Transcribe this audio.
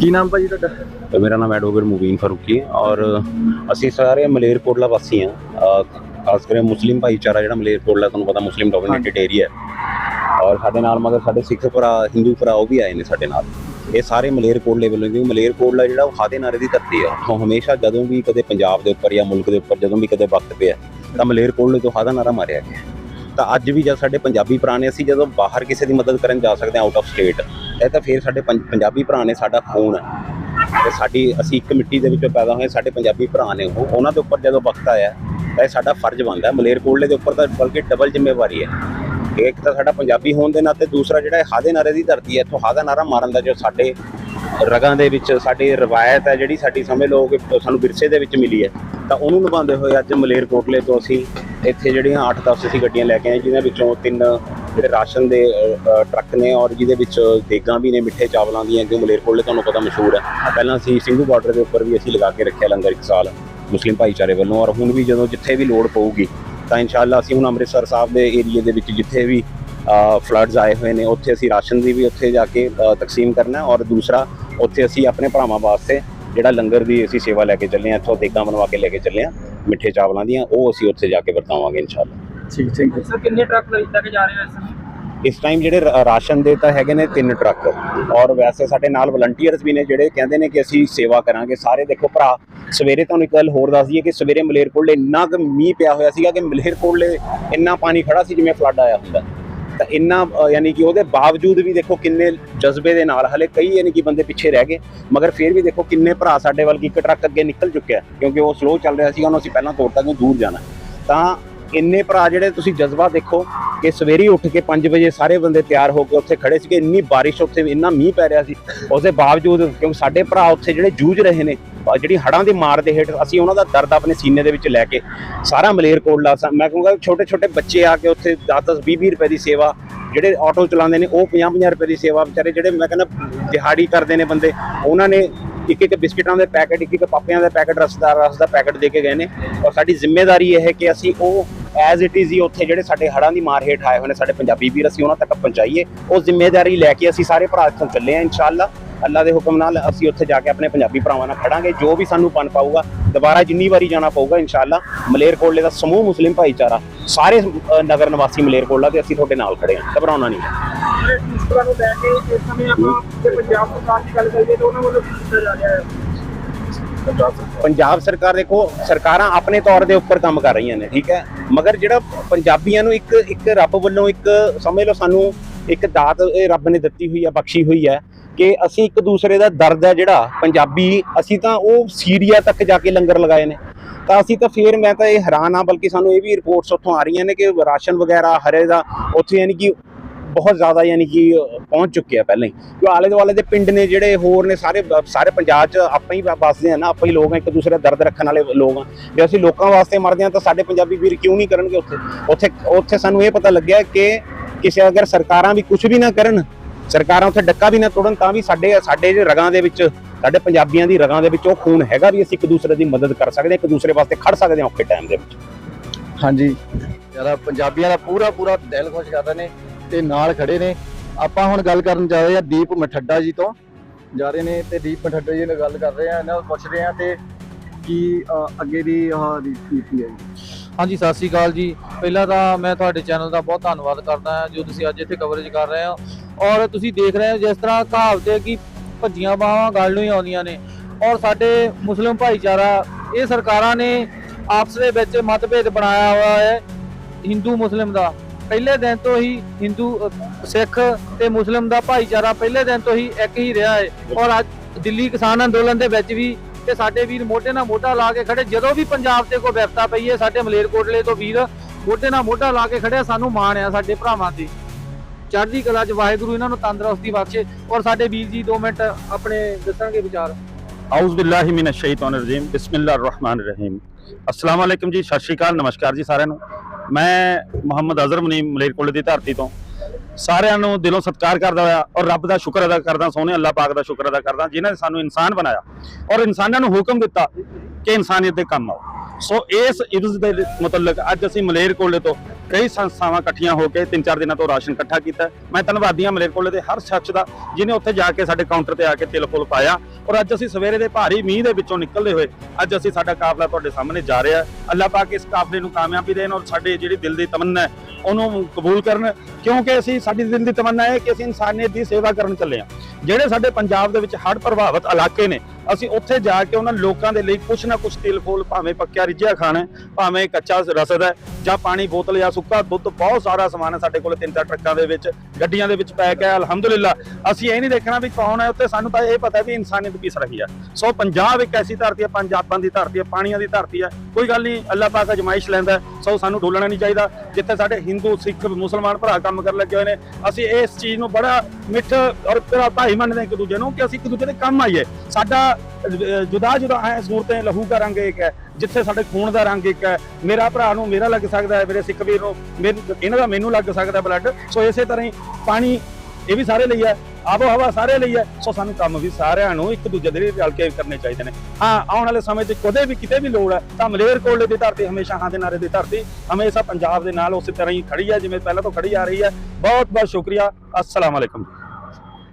ਕੀ ਨਾਮ ਭਾਜੀ ਤੁਹਾਡਾ? ਤੇ ਮੇਰਾ ਨਾਮ ਐਡਵੋਕੇਟ ਮੁਬੀਨ ਫਾਰੂਕੀ ਹੈ ਔਰ ਅਸੀਂ ਸਾਰੇ ਮਲੇਰਕੋਟਲਾ ਵਾਸੀ ਹਾਂ। ਅਹ ਖਾਸ ਕਰਕੇ ਮੁਸਲਿਮ ਭਾਈਚਾਰਾ ਜਿਹੜਾ ਮਲੇਰਕੋਟਲਾ ਤੁਹਾਨੂੰ ਪਤਾ ਮੁਸਲਿਮ ਡੋਮੀਨੇਟਡ ਏਰੀਆ ਹੈ। ਔਰ ਸਾਡੇ ਨਾਲ ਮਗਰ ਸਾਡੇ ਸਿੱਖ ਭਰਾ ਹਿੰਦੂ ਭਰਾ ਉਹ ਵੀ ਆਏ ਨੇ ਸਾਡੇ ਨਾਲ। ਇਹ ਸਾਰੇ ਮਲੇਰਕੋਟਲੇ ਵੱਲੋਂ ਕਿਉਂਕਿ ਮਲੇਰਕੋਟਲਾ ਜਿਹੜਾ ਉਹ ਖਾਦੇ ਨਾਰੇ ਦੀ ਧਰਤੀ ਹੈ। ਉਹ ਹਮੇਸ਼ਾ ਜਦੋਂ ਵੀ ਕਦੇ ਪੰਜਾਬ ਦੇ ਉੱਪਰ ਜਾਂ ਮੁਲਕ ਦੇ ਉੱਪਰ ਜਦੋਂ ਵੀ ਕਦੇ ਵਕਤ ਪਿਆ ਤਾਂ ਮਲੇਰਕੋਟਲੇ ਤੋਂ ਖਾਦਾ ਨਾਰਾ ਮਾਰਿਆ ਗਿਆ। ਤਾਂ ਅੱਜ ਵੀ ਜਦ ਸਾਡੇ ਪੰਜਾਬੀ ਭਰਾ ਨੇ ਅਸੀਂ ਜਦੋਂ ਬਾਹਰ ਕਿਸੇ ਦੀ ਮਦਦ ਕਰਨ ਜਾ ਸਕਦੇ ਹਾਂ ਆਊਟ ਆਫ ਸਟੇਟ ਇਹ ਤਾਂ ਫਿਰ ਸਾਡੇ ਪੰਜ- ਪੰਜਾਬੀ ਭਰਾ ਨੇ ਸਾਡਾ ਖੂਨ ਹੈ। ਤੇ ਸਾਡੀ, ਅਸੀਂ ਇੱਕ ਮਿੱਟੀ ਦੇ ਵਿੱਚੋਂ ਪੈਦਾ ਹੋਏ ਸਾਡੇ ਪੰਜਾਬੀ ਭਰਾ ਨੇ ਉਹ, ਉਹਨਾਂ ਦੇ ਉੱਪਰ ਜਦੋਂ ਵਕਤ ਆਇਆ, ਤਾਂ ਇਹ ਸਾਡਾ ਫਰਜ਼ ਬਣਦਾ ਮਲੇਰਕੋਟਲੇ ਦੇ ਉੱਪਰ ਤਾਂ ਬਲਕਿ ਡਬਲ ਜ਼ਿੰਮੇਵਾਰੀ ਹੈ। ਇੱਕ ਤਾਂ ਸਾਡਾ ਪੰਜਾਬੀ ਹੋਣ ਦੇ ਨਾਤੇ ਦੂਸਰਾ ਜਿਹੜਾ ਹਾਦੇ ਨਾਰੇ ਦੀ ਧਰਤੀ ਹੈ, ਇੱਥੋਂ ਹਾਦਾ ਨਾਰਾ ਮਾਰਨ ਦਾ ਜੋ ਸਾਡੇ ਰਗਾਂ ਦੇ ਵਿੱਚ, ਸਾਡੀ ਰਵਾਇਤ ਹੈ ਜਿਹੜੀ ਸਾਡੀ ਸਮਝ ਲਓ ਕਿ ਸਾਨੂੰ ਵਿਰਸੇ ਦੇ ਵਿੱਚ ਮਿਲੀ ਹੈ, ਤਾਂ ਉਹਨੂੰ ਨਿਭਾਉਂਦੇ ਹੋਏ ਅੱਜ ਮਲੇਰਕੋਟਲੇ ਤੋਂ ਅਸੀਂ ਇੱਥੇ ਜਿਹੜੀਆਂ 8-10 ਅਸੀਂ ਗੱਡੀਆਂ ਲੈ ਕੇ ਆਏ ਜਿਨ੍ਹਾਂ ਵਿੱਚੋਂ ਤਿੰਨ ਜਿਹੜੇ ਰਾਸ਼ਨ ਦੇ ਟਰੱਕ ਨੇ ਔਰ ਜਿਹਦੇ ਵਿੱਚ ਦੇਗਾਂ ਵੀ ਨੇ, ਮਿੱਠੇ ਚਾਵਲਾਂ ਦੀਆਂ ਕਿਉਂ ਮਲੇਰਕੋਟਲੇ ਤੁਹਾਨੂੰ ਪਤਾ ਮਸ਼ਹੂਰ ਹੈ। ਪਹਿਲਾਂ ਅਸੀਂ ਸਿੰਘੂ ਬਾਰਡਰ ਦੇ ਉੱਪਰ ਵੀ ਅਸੀਂ ਲਗਾ ਕੇ ਰੱਖਿਆ ਲੰਗਰ ਇੱਕ ਸਾਲ ਮੁਸਲਿਮ ਭਾਈਚਾਰੇ ਵੱਲੋਂ ਔਰ ਹੁਣ ਵੀ ਜਦੋਂ ਜਿੱਥੇ ਵੀ ਲੋੜ ਪਊਗੀ, ਤਾਂ ਇਨਸ਼ਾਅੱਲਾ ਅਸੀਂ ਹੁਣ ਅੰਮ੍ਰਿਤਸਰ ਸਾਹਿਬ ਦੇ ਏਰੀਏ ਦੇ ਵਿੱਚ ਜਿੱਥੇ ਵੀ ਫਲੱਡਸ ਆਏ ਹੋਏ ਨੇ, ਉੱਥੇ ਅਸੀਂ ਰਾਸ਼ਨ ਦੀ ਵੀ ਉੱਥੇ ਜਾ ਕੇ ਤਕਸੀਮ ਕਰਨਾ ਔਰ ਦੂਸਰਾ ਉੱਥੇ ਅਸੀਂ ਆਪਣੇ ਭਰਾਵਾਂ ਵਾਸਤੇ ਜਿਹੜਾ ਲੰਗਰ ਦੀ ਅਸੀਂ ਸੇਵਾ ਲੈ ਕੇ ਚੱਲੇ ਹਾਂ, ਇੱਥੋਂ ਦੇਗਾਂ ਬਣਵਾ ਕੇ ਲੈ ਕੇ ਚੱਲੇ ਹਾਂ। ਮਿੱਠੇ ਚਾਵਲਾਂ ਦੀਆਂ ਉਹ ਅਸੀਂ ਉੱਥੇ ਜਾ ਕੇ ਵਰਤਾਵਾਂਗੇ ਇਨਸ਼ਾਅੱਲਾ। ਠੀਕ ਠੀਕ। ਸਰ ਕਿੰਨੇ ਟਰੱਕ ਲੈ ਕੇ ਜਾ ਰਹੇ ਹੋ ਇਸ ਸਮੇਂ? ਇਸ ਟਾਈਮ ਜਿਹੜੇ ਰਾਸ਼ਨ ਦੇ ਤਾਂ ਹੈਗੇ ਨੇ ਤਿੰਨ ਟਰੱਕ। ਔਰ ਵੈਸੇ ਸਾਡੇ ਨਾਲ ਵਲੰਟੀਅਰਸ ਵੀ ਨੇ ਜਿਹੜੇ ਕਹਿੰਦੇ ਨੇ ਕਿ ਅਸੀਂ ਸੇਵਾ ਕਰਾਂਗੇ। ਸਾਰੇ ਦੇਖੋ ਭਰਾ ਸਵੇਰੇ ਤੁਹਾਨੂੰ ਇੱਕ ਗੱਲ ਹੋਰ ਦੱਸ ਦਈਏ ਕਿ ਸਵੇਰੇ ਮਲੇਰਕੋਟਲੇ ਇੰਨਾ ਕੁ ਮੀਂਹ ਪਿਆ ਹੋਇਆ ਸੀਗਾ ਕਿ ਮਲੇਰਕੋਟਲੇ ਇੰਨਾ ਪਾਣੀ ਖੜਾ ਸੀ ਜਿਵੇਂ ਫਲੱਡ ਆਇਆ ਹੁੰਦਾ। ਤਾਂ ਇੰਨਾ ਯਾਨੀ ਕਿ ਉਹਦੇ ਬਾਵਜੂਦ ਵੀ ਦੇਖੋ ਕਿੰਨੇ ਜਜ਼ਬੇ ਦੇ ਨਾਲ ਹਲੇ ਕਈ ਯਾਨੀ ਕਿ ਬੰਦੇ ਪਿੱਛੇ ਰਹਿ ਗਏ, ਮਗਰ ਫਿਰ ਵੀ ਦੇਖੋ ਕਿੰਨੇ ਭਰਾ ਸਾਡੇ ਵੱਲ ਇੱਕ ਟਰੱਕ ਅੱਗੇ ਨਿਕਲ ਚੁੱਕਿਆ, ਕਿਉਂਕਿ ਉਹ ਸਲੋ ਚੱਲ ਰਿਹਾ ਸੀਗਾ, ਉਹਨੂੰ ਅਸੀਂ ਪਹਿਲਾਂ ਤੋੜਤਾ ਕਿ ਦੂਰ ਜਾਣਾ। ਤਾਂ ਇੰਨੇ ਭਰਾ ਜਿਹੜੇ ਤੁਸੀਂ ਜਜ਼ਬਾ ਦੇਖੋ ਕਿ ਸਵੇਰੇ ਉੱਠ ਕੇ 5 ਵਜੇ ਸਾਰੇ ਬੰਦੇ ਤਿਆਰ ਹੋ ਕੇ ਉੱਥੇ ਖੜੇ ਸੀਗੇ, ਇੰਨੀ ਬਾਰਿਸ਼ ਉੱਥੇ ਇੰਨਾ ਮੀਂਹ ਪੈ ਰਿਹਾ ਸੀ ਉਸਦੇ ਬਾਵਜੂਦ ਕਿਉਂਕਿ ਸਾਡੇ ਭਰਾ ਉੱਥੇ ਜਿਹੜੇ ਜੂਝ ਰਹੇ ਨੇ ਜਿਹੜੀ ਹੜਾਂ ਦੀ ਮਾਰ ਦੇ ਹੇਠ ਅਸੀਂ ਉਹਨਾਂ ਦਾ ਦਰਦ ਆਪਣੇ ਸੀਨੇ ਦੇ ਵਿੱਚ ਲੈ ਕੇ ਸਾਰਾ ਮਲੇਰਕੋਟਲਾ ਸ- ਮੈਂ ਕਹੂੰਗਾ ਛੋਟੇ ਛੋਟੇ ਬੱਚੇ ਆ ਕੇ ਉੱਥੇ 10-10 20-20 ਰੁਪਏ ਦੀ ਸੇਵਾ, ਜਿਹੜੇ ਆਟੋ ਚਲਾਉਂਦੇ ਨੇ, ਉਹ 50-50 ਰੁਪਏ ਦੀ ਸੇਵਾ ਵਿਚਾਰੇ ਜਿਹੜੇ ਮੈਂ ਕਹਿੰਦਾ ਦਿਹਾੜੀ ਕਰਦੇ ਨੇ ਬੰਦੇ, ਉਹਨਾਂ ਨੇ ਇੱਕ ਇੱਕ ਬਿਸਕਿਟਾਂ ਦੇ ਪੈਕੇਟ ਇੱਕ ਇੱਕ ਪਾਪਿਆਂ ਦੇ ਪੈਕੇਟ, ਰਸਦਾਰ ਰਸ ਦਾ ਪੈਕੇਟ ਦੇ ਕੇ ਗਏ ਨੇ। ਔਰ ਸਾਡੀ ਜ਼ਿੰਮੇਵਾਰੀ ਇਹ ਹੈ ਕਿ ਅਸੀਂ ਉਹ ਐਜ਼ ਇਟ ਇਜ਼ ਹੀ ਉੱਥੇ ਜਿਹੜੇ ਸਾਡੇ ਹੜਾਂ ਦੀ ਮਾਰ ਹੇਠ ਆਏ ਹੋਏ ਨੇ, ਸਾਡੇ ਪੰਜਾਬੀ ਵੀਰ ਅਸੀਂ ਉਹਨਾਂ ਤੱਕ ਪਹੁੰਚਾਈਏ। ਉਹ ਜ਼ਿੰਮੇਵਾਰੀ ਲੈ ਕੇ ਅਸੀਂ ਸਾਰੇ ਭਰਾ ਇੱਥੋਂ ਚੱਲੇ ਆ ਇਨਸ਼ਾਅੱਲਾ। ਅੱਲਾ ਦੇ ਹੁਕਮ ਨਾਲ ਅਸੀਂ ਉੱਥੇ ਜਾ ਕੇ ਆਪਣੇ ਪੰਜਾਬੀ ਭਰਾਵਾਂ ਨਾਲ ਖੜਾਂਗੇ, ਜੋ ਵੀ ਸਾਨੂੰ ਪਨ ਪਾਊਗਾ, ਦੁਬਾਰਾ ਜਿੰਨੀ ਵਾਰੀ ਜਾਣਾ ਪਊਗਾ ਇਨਸ਼ਾਅੱਲਾ, ਮਲੇਰਕੋਟਲੇ ਦਾ ਸਮੂਹ ਮੁਸਲਿਮ ਭਾਈਚਾਰਾ, ਸਾਰੇ ਨਗਰ ਨਿਵਾਸੀ ਮਲੇਰਕੋਟਲਾ ਤੇ ਅਸੀਂ ਤੁਹਾਡੇ ਨਾਲ ਖੜੇ ਹਾਂ, ਘਬਰਾਉਣਾ ਨਹੀਂ। ਇਹ ਨੂੰ ਲੈ ਕੇ ਇਸ ਸਮੇਂ ਆਪਾਂ ਜੇ ਪੰਜਾਬ ਸਰਕਾਰ ਦੀ ਗੱਲ ਕਰੀਏ ਤਾਂ ਉਹਨਾਂ ਵੱਲੋਂ ਕੀ ਕੀਤਾ ਜਾ ਰਿਹਾ ਹੈ ਪੰਜਾਬ ਸਰਕਾਰ ਦੇਖੋ, ਸਰਕਾਰਾਂ ਆਪਣੇ ਤੌਰ ਦੇ ਉੱਪਰ ਕੰਮ ਕਰ ਰਹੀਆਂ ਨੇ, ਠੀਕ ਹੈ? ਮਗਰ ਜਿਹੜਾ ਪੰਜਾਬੀਆਂ ਨੂੰ ਇੱਕ ਇੱਕ ਰੱਬ ਵੱਲੋਂ ਇੱਕ, ਸਮਝ ਲਓ ਸਾਨੂੰ ਇੱਕ ਦਾਤ ਰੱਬ ਨੇ ਦਿੱਤੀ ਹੋਈ ਹੈ ਬਖਸ਼ੀ ਹੋਈ ਹੈ ਕਿ ਅਸੀਂ ਇੱਕ ਦੂਸਰੇ ਦਾ ਦਰਦ ਹੈ ਜਿਹੜਾ ਪੰਜਾਬੀ, ਅਸੀਂ ਤਾਂ ਉਹ ਸੀਰੀਆ ਤੱਕ ਜਾ ਕੇ ਲੰਗਰ ਲਗਾਏ ਨੇ। ਤਾਂ ਅਸੀਂ ਤਾਂ ਫੇਰ ਮੈਂ ਤਾਂ ਇਹ ਹੈਰਾਨ ਆ ਬਲਕਿ ਸਾਨੂੰ ਇਹ ਵੀ ਰਿਪੋਰਟਸ ਉੱਥੋਂ ਆ ਰਹੀਆਂ ਨੇ ਕਿ ਰਾਸ਼ਨ ਵਗੈਰਾ ਹਰੇ ਦਾ ਉੱਥੇ ਯਾਨੀ ਕਿ ਬਹੁਤ ਜ਼ਿਆਦਾ ਯਾਨੀ ਕਿ ਪਹੁੰਚ ਚੁੱਕਿਆ ਪਹਿਲਾਂ ਹੀ। ਜੋ ਆਲੇ ਦੁਆਲੇ ਦੇ ਪਿੰਡ ਨੇ ਜਿਹੜੇ ਹੋਰ ਨੇ, ਸਾਰੇ ਸਾਰੇ ਪੰਜਾਬ 'ਚ ਆਪਾਂ ਹੀ ਵਸਦੇ ਆ ਨਾ, ਆਪਾਂ ਹੀ ਲੋਕ ਆ ਇੱਕ ਦੂਸਰੇ ਦਾ ਦਰਦ ਰੱਖਣ ਵਾਲੇ ਲੋਕ ਆ ਜੇ ਅਸੀਂ ਲੋਕਾਂ ਵਾਸਤੇ ਮਰਦੇ ਆ ਤਾਂ ਸਾਡੇ ਪੰਜਾਬੀ ਵੀਰ ਕਿਉਂ ਨਹੀਂ ਕਰਨਗੇ ਉੱਥੇ? ਉੱਥੇ ਉੱਥੇ ਸਾਨੂੰ ਇਹ ਪਤਾ ਲੱਗਿਆ ਕਿ ਕਿਸੇ ਅਗਰ ਸਰਕਾਰਾਂ ਵੀ ਕੁਝ ਵੀ ਨਾ ਕਰਨ ਸਰਕਾਰਾਂ ਉੱਥੇ ਡੱਕਾ ਵੀ ਨਾ ਤੋੜਨ ਤਾਂ ਵੀ ਸਾਡੇ ਸਾਡੇ ਜੇ ਰਗਾਂ ਦੇ ਵਿੱਚ ਸਾਡੇ ਪੰਜਾਬੀਆਂ ਦੀ ਰਗਾਂ ਦੇ ਵਿੱਚ ਉਹ ਖੂਨ ਹੈਗਾ ਵੀ ਅਸੀਂ ਇੱਕ ਦੂਸਰੇ ਦੀ ਮਦਦ ਕਰ ਸਕਦੇ ਹਾਂ ਇੱਕ ਦੂਸਰੇ ਵਾਸਤੇ ਖੜ ਸਕਦੇ ਹਾਂ ਔਖੇ ਟਾਈਮ ਦੇ ਵਿੱਚ। ਹਾਂਜੀ। ਜ਼ਿਆਦਾ ਪੰਜਾਬੀਆਂ ਦਾ ਪੂਰਾ ਪੂਰਾ ਦਿਲ ਖੁਸ਼ ਕਰ ਰਹੇ ਨੇ ਤੇ ਨਾਲ ਖੜੇ ਨੇ। ਆਪਾਂ ਹੁਣ ਗੱਲ ਕਰਨ ਜਾ ਰਹੇ ਆ ਦੀਪ ਮਠੱਡਾ ਜੀ ਤੋਂ। ਜਾ ਰਹੇ ਨੇ ਤੇ ਦੀਪ ਮਠੱਡਾ ਜੀ ਨਾਲ ਗੱਲ ਕਰ ਰਹੇ ਆ ਇਹਨਾਂ ਨੂੰ ਪੁੱਛ ਰਹੇ ਆ ਤੇ ਕੀ ਅ, ਅੱਗੇ ਦੀ ਆਹ ਨੀਤੀ ਹੈ ਜੀ। ਹਾਂਜੀ ਸਤਿ ਸ਼੍ਰੀ ਅਕਾਲ ਜੀ। ਪਹਿਲਾਂ ਤਾਂ ਮੈਂ ਤੁਹਾਡੇ ਚੈਨਲ ਦਾ ਬਹੁਤ ਧੰਨਵਾਦ ਕਰਦਾ ਹਾਂ ਜੋ ਤੁਸੀਂ ਅੱਜ ਇੱਥੇ ਕਵਰੇਜ ਕਰ ਰਹੇ ਹੋ। ਔਰ ਤੁਸੀਂ ਦੇਖ ਰਹੇ ਹੋ ਜਿਸ ਤਰ੍ਹਾਂ ਕਹਾਵਤ ਹੈ ਕਿ ਭੱਜੀਆਂ ਬਾਹਾਂ ਗੱਲ ਨੂੰ ਹੀ ਆਉਂਦੀਆਂ ਨੇ। ਔਰ ਸਾਡੇ ਮੁਸਲਿਮ ਭਾਈਚਾਰਾ, ਇਹ ਸਰਕਾਰਾਂ ਨੇ ਆਪਸ ਦੇ ਵਿੱਚ ਮਤਭੇਦ ਬਣਾਇਆ ਹੋਇਆ ਹੈ ਹਿੰਦੂ ਮੁਸਲਿਮ ਦਾ। ਪਹਿਲੇ ਦਿਨ ਤੋਂ ਹੀ ਹਿੰਦੂ ਸਿੱਖ ਤੇ ਮੁਸਲਿਮ ਦਾ ਭਾਈਚਾਰਾ ਪਹਿਲੇ ਦਿਨ ਤੋਂ ਹੀ ਇੱਕ ਹੀ ਰਿਹਾ ਹੈ। ਔਰ ਅੱਜ ਦਿੱਲੀ ਕਿਸਾਨ ਅੰਦੋਲਨ ਦੇ ਵਿੱਚ ਵੀ ਤੇ ਸਾਡੇ ਵੀਰ ਮੋਢੇ ਨਾਲ ਮੋਢਾ ਲਾ ਕੇ ਖੜੇ। ਜਦੋਂ ਵੀ ਪੰਜਾਬ ਤੇ ਕੋਈ ਵਿਪਤਾ ਪਈ ਹੈ, ਸਾਡੇ ਮਲੇਰਕੋਟਲੇ ਤੋਂ ਵੀਰ ਮੋਢੇ ਨਾਲ ਮੋਢਾ ਲਾ ਕੇ ਖੜਿਆ, ਸਾਨੂੰ ਮਾਣ ਆ ਸਾਡੇ ਭਰਾਵਾਂ ਦੀ। ਚੜ੍ਹਦੀ ਕਲਾ ਚ, ਵਾਹਿਗੁਰੂ ਇਹਨਾਂ ਨੂੰ ਤੰਦਰੁਸਤੀ ਬਖਸ਼ੇ ਔਰ ਸਾਡੇ ਵੀਰ ਜੀ 2 ਮਿੰਟ ਆਪਣੇ ਦੱਸਣਗੇ ਵਿਚਾਰ। ਆਉਜ਼ ਬਿਲਲਾਹਿ ਮਿਨ ਸ਼ੈਤਾਨ ਰਜੀਮ ਬਿਸਮਿਲ੍ਲਾਹਿਰ ਰਹਿਮਾਨ ਰਹੀਮ। ਅਸਲਾਮ ਵਾਲੇਕਮ ਜੀ, ਸਤਿ ਸ਼੍ਰੀ ਅਕਾਲ, ਨਮਸਕਾਰ ਜੀ ਸਾਰਿਆਂ ਨੂੰ। ਮੈਂ ਮੁਹੰਮਦ ਅਜ਼ਰ ਮੁਨੀਮ ਮਲੇਰਕੋਟਲੇ ਦੀ ਧਰਤੀ ਤੋਂ। ਸਾਰਿਆਂ ਨੂੰ ਦਿਲੋਂ ਸਤਿਕਾਰ ਕਰਦਾ ਹੋਇਆ ਔਰ ਰੱਬ ਦਾ ਸ਼ੁਕਰ ਅਦਾ ਕਰਦਾ, ਸੋਹਣੇ ਅੱਲਾਹ ਪਾਕ ਦਾ ਸ਼ੁਕਰ ਅਦਾ ਕਰਦਾ, ਜਿਨ੍ਹਾਂ ਨੇ ਸਾਨੂੰ ਇਨਸਾਨ ਬਣਾਇਆ ਔਰ ਇਨਸਾਨਾਂ ਨੂੰ ਹੁਕਮ ਦਿੱਤਾ ਕਿ ਇਨਸਾਨੀਅਤ ਦੇ ਕੰਮ ਆਓ। ਸੋ ਇਸ ਇਬਜ਼ ਦੇ ਮੁਤਲਕ ਅੱਜ ਅਸੀਂ ਮਲੇਰਕੋਟਲੇ ਤੋਂ ਕਈ ਸੰਸਥਾਵਾਂ ਇਕੱਠੀਆਂ ਹੋ ਕੇ ਤਿੰਨ ਚਾਰ ਦਿਨਾਂ ਤੋਂ ਰਾਸ਼ਨ ਇਕੱਠਾ ਕੀਤਾ। ਮੈਂ ਧੰਨਵਾਦੀ ਹਾਂ ਮਲੇਰਕੋਟਲੇ ਦੇ ਹਰ ਸ਼ਖਸ ਦਾ, ਜਿਨੇ ਉੱਥੇ ਜਾ ਕੇ ਸਾਡੇ ਕਾਊਂਟਰ ਤੇ ਆ ਕੇ ਤਿਲ ਫੁੱਲ ਪਾਇਆ। ਔਰ ਅੱਜ ਅਸੀਂ ਸਵੇਰੇ ਦੇ ਭਾਰੀ ਮੀਂਹ ਦੇ ਵਿੱਚੋਂ ਨਿਕਲਦੇ ਹੋਏ, ਅੱਜ ਅਸੀਂ ਸਾਡਾ ਕਾਫਲਾ ਤੁਹਾਡੇ ਸਾਹਮਣੇ ਜਾ ਰਿਹਾ। ਹੈ ਅੱਲਾਹ ਪਾਕ ਇਸ ਕਾਫਲੇ ਨੂੰ ਕਾਮਯਾਬੀ ਦੇਣ ਔਰ ਸਾਡੇ ਜਿਹੜੀ ਦਿਲ ਦੀ ਤਮੰਨਾ ਹੈ, ਉਹਨੂੰ ਕਬੂਲ ਕਰਨ। ਕਿਉਂਕਿ ਅਸੀਂ, ਸਾਡੀ ਦਿਲ ਦੀ ਤਮੰਨਾ ਹੈ ਕਿ ਅਸੀਂ ਇਨਸਾਨੀਅਤ ਦੀ ਸੇਵਾ ਕਰਨ ਚੱਲੇ ਹਾਂ। ਜਿਹੜੇ ਸਾਡੇ ਪੰਜਾਬ ਦੇ ਵਿੱਚ ਹੜ੍ਹ ਪ੍ਰਭਾਵਿਤ ਇਲਾਕੇ ਨੇ ਅਸੀਂ ਉੱਥੇ ਜਾ ਕੇ ਉਹਨਾਂ ਲੋਕਾਂ ਦੇ ਲਈ ਕੁਛ ਨਾ ਕੁਛ ਤਿਲ ਫੁੱਲ, ਭਾਵੇਂ ਪੱਕਿਆ ਰਿੱਝਿਆ ਖਾਣਾ ਭਾਵੇਂ ਕੱਚਾ ਰਸਦ ਹੈ ਜਾਂ ਪਾਣੀ ਬੋਤਲ ਜਾਂ ਸੁੱਕਾ ਦੁੱਧ, ਬਹੁਤ ਸਾਰਾ ਸਮਾਨ ਹੈ ਸਾਡੇ ਕੋਲ ਤਿੰਨ ਚਾਰ ਟਰੱਕਾਂ ਦੇ ਵਿੱਚ, ਗੱਡੀਆਂ ਦੇ ਵਿੱਚ ਪੈਕ ਹੈ ਅਲਹਮਦੁਲਿਲਾ। ਅਸੀਂ ਇਹ ਨਹੀਂ ਦੇਖਣਾ ਵੀ ਕੌਣ ਹੈ ਉੱਤੇ ਸਾਨੂੰ ਤਾਂ ਇਹ ਪਤਾ ਵੀ ਇਨਸਾਨੀਅਤ ਕਿਸ ਰਹੀ ਹੈ। ਸੋ ਪੰਜਾਬ ਇੱਕ ਐਸੀ ਧਰਤੀ ਹੈ ਪੰਜਾਬਾਂ ਦੀ ਧਰਤੀ ਹੈ, ਪਾਣੀਆਂ ਦੀ ਧਰਤੀ ਹੈ, ਕੋਈ ਗੱਲ ਨਹੀਂ, ਅੱਲਾਹ ਪਾਕ ਅਜਮਾਇਸ਼ ਲੈਂਦਾ ਸੋ ਸਾਨੂੰ ਡੋਲਣਾ ਨਹੀਂ ਚਾਹੀਦਾ, ਜਿੱਥੇ ਸਾਡੇ ਹਿੰਦੂ, ਸਿੱਖ, ਮੁਸਲਮਾਨ ਭਰਾ ਕੰਮ ਕਰਨ ਲੱਗੇ ਹੋਏ ਨੇ, ਅਸੀਂ ਇਸ ਚੀਜ਼ ਨੂੰ ਬੜਾ ਮਿੱਠ ਔਰ ਪਿਆਰਾ ਭਾਈ ਮੰਨਦੇ ਹਾਂ ਇੱਕ ਦੂਜੇ ਨੂੰ ਕਿ ਅਸੀਂ ਇੱਕ ਦੂਜੇ ਦੇ ਕੰਮ ਆਈਏ। ਸਾਡਾ ਜੁਦਾ ਜੁਦਾ ਹੈ ਸੂਰਤਾਂ ਲਹੂ ਦਾ ਰੰਗ ਇੱਕ ਹੈ, ਜਿੱਥੇ ਸਾਡੇ ਖੂਨ ਦਾ ਰੰਗ ਇੱਕ ਹੈ। ਮੇਰਾ ਭਰਾ ਨੂੰ ਮੇਰਾ ਲੱਗ ਸਕਦਾ ਹੈ, ਮੇਰੇ ਸਿੱਖ ਵੀਰ ਨੂੰ ਇਹਨਾਂ ਦਾ ਮੈਨੂੰ ਲੱਗ ਸਕਦਾ ਬਲੱਡ ਸੋ ਇਸੇ ਤਰ੍ਹਾਂ ਹੀ ਪਾਣੀ ਇਹ ਵੀ ਸਾਰੇ ਲਈ ਹੈ, ਆਬੋ ਹਵਾ ਸਾਰੇ ਲਈ ਹੈ। ਸੋ ਸਾਨੂੰ ਕੰਮ ਵੀ ਸਾਰਿਆਂ ਨੂੰ ਇੱਕ ਦੂਜੇ ਦੇ ਰਲ ਕੇ ਕਰਨੇ ਚਾਹੀਦੇ ਨੇ। ਹਾਂ, ਆਉਣ ਵਾਲੇ ਸਮੇਂ 'ਚ ਕਦੇ ਵੀ ਕਿਤੇ ਵੀ ਲੋੜ ਹੈ, ਤਾਂ ਮਲੇਰ ਕੋਲੇ ਦੀ ਧਰਤੀ ਹਮੇਸ਼ਾ ਹਾਂ ਦੇ ਨਾਰੇ ਦੀ ਧਰਤੀ, ਹਮੇਸ਼ਾ ਪੰਜਾਬ ਦੇ ਨਾਲ ਉਸੇ ਤਰ੍ਹਾਂ ਹੀ ਖੜੀ ਹੈ, ਜਿਵੇਂ ਪਹਿਲਾਂ ਤੋਂ ਖੜੀ ਆ ਰਹੀ ਹੈ। ਬਹੁਤ ਬਹੁਤ ਸ਼ੁਕਰੀਆ। ਅਸਲਾਮ ਅਲੈਕਮ।